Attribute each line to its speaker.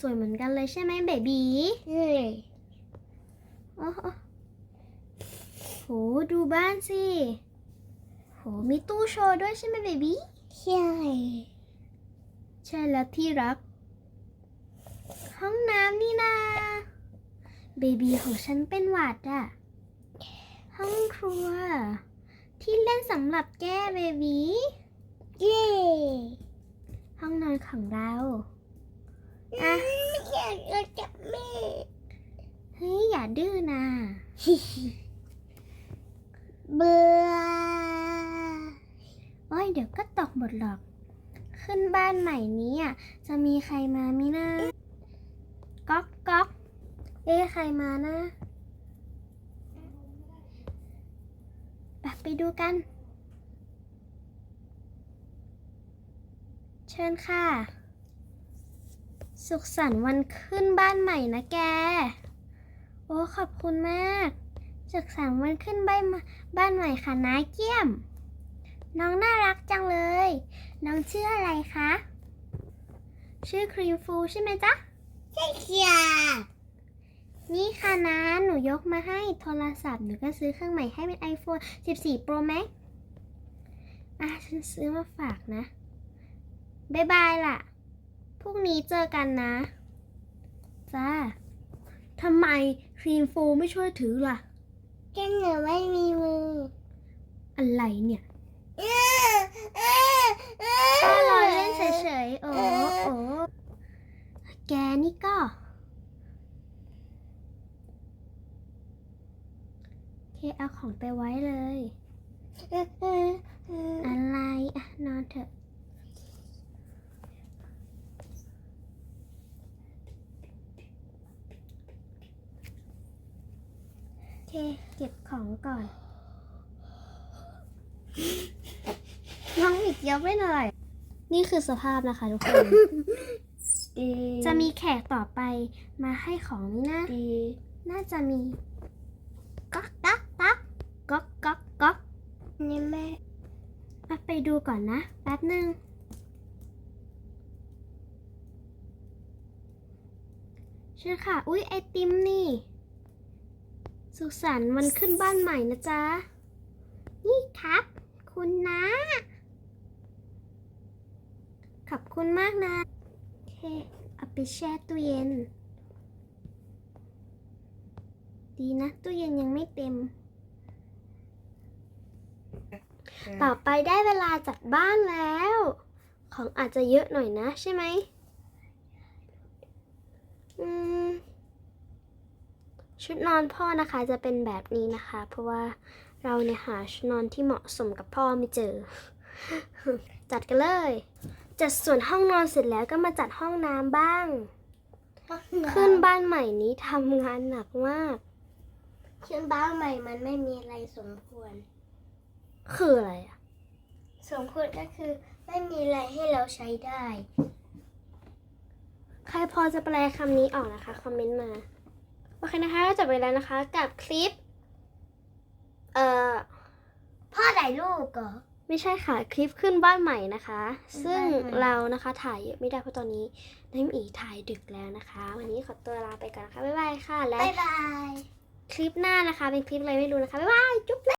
Speaker 1: สวยเหมือนกันเลยใช่ไหมเบบี
Speaker 2: เฮ้ย
Speaker 1: โอ้โหโห ดูบ้านสิ โห มีตู้โชว์ด้วยใช่ไหมเบบี
Speaker 2: ใช่
Speaker 1: ใช่แล้วที่รัก ห้องน้ำนี่นาเบบีของฉันเป็นหวัดอะห้องครัว ที่เล่นสำหรับแก้เบบี
Speaker 2: เย้
Speaker 1: ห้องนอนของเรา อะ
Speaker 2: ไม่อยากจะจับแม่
Speaker 1: เฮ้ยอย่าดื้อนะ
Speaker 2: เบื่อ
Speaker 1: โอ้ยเดี๋ยวก็ตกหมดหรอก ขึ้นบ้านใหม่นี้อะจะมีใครมามินะก๊อกก๊อกเอ๊ะใครมานะไปไปดูกัน เชิญค่ะ สุขสันต์วันขึ้นบ้านใหม่นะแก โอ้ขอบคุณมาก สุขสันต์วันขึ้นบ้านใหม่บ้านใหม่ค่ะนาเกี้ยม น้องน่ารักจังเลย น้องชื่ออะไรคะ ชื่อครีมฟูใช่ไหมจ๊ะ
Speaker 2: ใช่ค่ะ
Speaker 1: นี่ค่ะนะหนูยกมาให้โทรศัพท์หนูก็ซื้อเครื่องใหม่ให้เป็น iPhone 14 Pro Max อะฉันซื้อมาฝากนะ บ๊ายบายล่ะ พรุ่งนี้เจอกันนะ จ้าทำไมครีมฟูไม่ช่วยถือล่ะ
Speaker 2: แกหนูไม่มีมือ
Speaker 1: อะไรเนี่ย
Speaker 2: เออเออเออ
Speaker 1: ก็รอเล่นเฉยๆ โอ้โอ้แกนี่ก็โอเคเอาของไปไว้เลย
Speaker 2: เออเออเออ
Speaker 1: อะไร อะ นอนเถอะ เค เก็บของก่อน น้องอีกเยอะไปหน่อย นี่คือสภาพนะคะทุกคน จะมีแขกต่อไปมาให้ของนี่นะ
Speaker 2: ดี
Speaker 1: น่าจะมี ก๊อกก๊อกก๊อกก๊อกก๊อกก๊อก
Speaker 2: นี่แม่
Speaker 1: อะไปดูก่อนนะ แป๊บหนึ่งเชิญค่ะ อุ๊ย ไอติมนี่ สุขสันต์วันขึ้นบ้านใหม่นะจ๊ะ นี่ครับ คุณนะขอบคุณมากนะโอเคเอาไปแช่ตู้เย็น ดีนะตู้เย็นยังไม่เต็ม ต่อไปได้เวลาจัดบ้านแล้ว ของอาจจะเยอะหน่อยนะใช่ไหมอืม ชุดนอนพ่อนะคะจะเป็นแบบนี้นะคะ เพราะว่าเราเนี่ยหาชุดนอนที่เหมาะสมกับพ่อไม่เจอ จัดกันเลย จัดส่วนห้องนอนเสร็จแล้วก็มาจัดห้องน้ำบ้าง ขึ้นบ้านใหม่นี้ทำงานหนักมาก
Speaker 2: ขึ้นบ้านใหม่มันไม่มีอะไรสมควร
Speaker 1: คืออะไรอะ
Speaker 2: สมควรก็คือไม่มีอะไรให้เราใช้ได้
Speaker 1: ใครพอจะแปลคำนี้ออกนะคะ คอมเมนต์มาโอ เคนะคะก็จบไปแล้วนะคะ กับคลิป เอ่อ
Speaker 2: พ่อถ่ายรูปก่อ
Speaker 1: ไม่ใช่ค่ะ คลิปขึ้นบ้านใหม่นะคะ ซึ่ง
Speaker 2: บ้านใหม่
Speaker 1: เรานะคะถ่ายเยอะไม่ได้เพราะตอนนี้น้ำอีถ่ายดึกแล้วนะคะ วันนี้ขอตัวลาไปก่อนนะคะ บ๊ายบายค่ะ และ
Speaker 2: บ๊ายบาย
Speaker 1: คลิปหน้านะคะ เป็นคลิปอะไรไม่รู้นะคะ บ๊ายบาย จุ๊บ